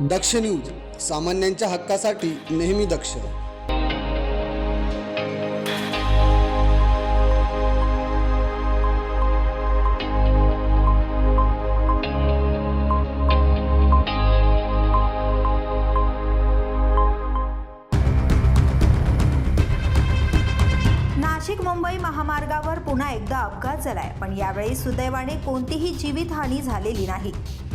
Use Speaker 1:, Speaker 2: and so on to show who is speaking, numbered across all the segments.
Speaker 1: दक्ष news सामान्यांच्या हक्कासाठी नेहमी दक्ष.
Speaker 2: नाशिक मुंबई महामार्गावर पुन्हा एकदा अपघात झालाय पण यावेळी सुदैवाने कोणतीही जीवितहानी झालेली नाही.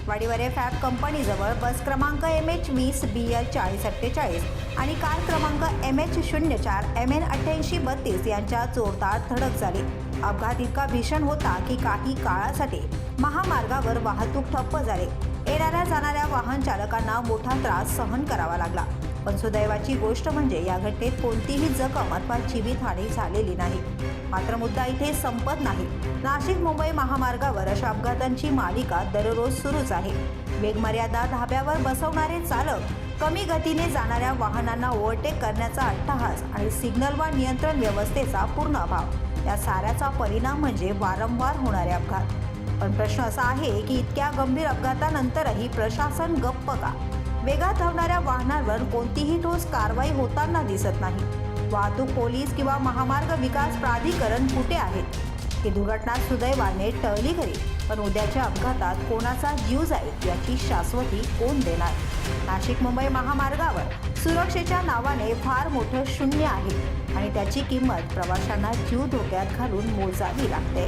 Speaker 2: वाडीवरे फॅब कंपनीजवळ बस क्रमांक एम एच वीस बी एल चाळीस अठ्ठेचाळीस आणि कार क्रमांक एम एच शून्य चार एम एन अठ्ठ्याऐंशी बत्तीस यांच्या जोरदार धडक झाली. अपघात इतका भीषण होता की काही काळासाठी महामार्गावर वाहतूक ठप्प झाली. येणाऱ्या जाणाऱ्या वाहन चालकांना मोठा त्रास सहन करावा लागला. पण सुदैवाची गोष्ट म्हणजे या घटनेत कोणतीही जखम अथवा जीवितहानी झालेली नाही. मात्र मुद्दा इथे संपत नाही. नाशिक मुंबई महामार्गावर अशा अपघातांची मालिका दररोज सुरूच आहे. वेगमर्यादा धाब्यावर बसवणारे चालक कमी गतीने जाणाऱ्या वाहनांना ओव्हरटेक करण्याचा अट्टहास आणि सिग्नल वा नियंत्रण व्यवस्थेचा पूर्ण अभाव या साऱ्याचा परिणाम म्हणजे वारंवार होणारे अपघात. पण प्रश्न असा आहे की इतक्या गंभीर अपघातानंतरही प्रशासन गप्प का? वेगात धावणाऱ्या वाहनांवर कोणतीही ठोस कारवाई होताना दिसत नाही. वाहतूक पोलीस किंवा महामार्ग विकास प्राधिकरण कुठे आहेत? ही दुर्घटना सुदैवाने टळली खरी पण उद्याच्या अपघातात कोणाचा जीव जाईल याची शाश्वती कोण देणार? नाशिक मुंबई महामार्गावर सुरक्षेच्या नावाने फार मोठं शून्य आहे आणि त्याची किंमत प्रवाशांना जीव धोक्यात घालून मोजावी लागते.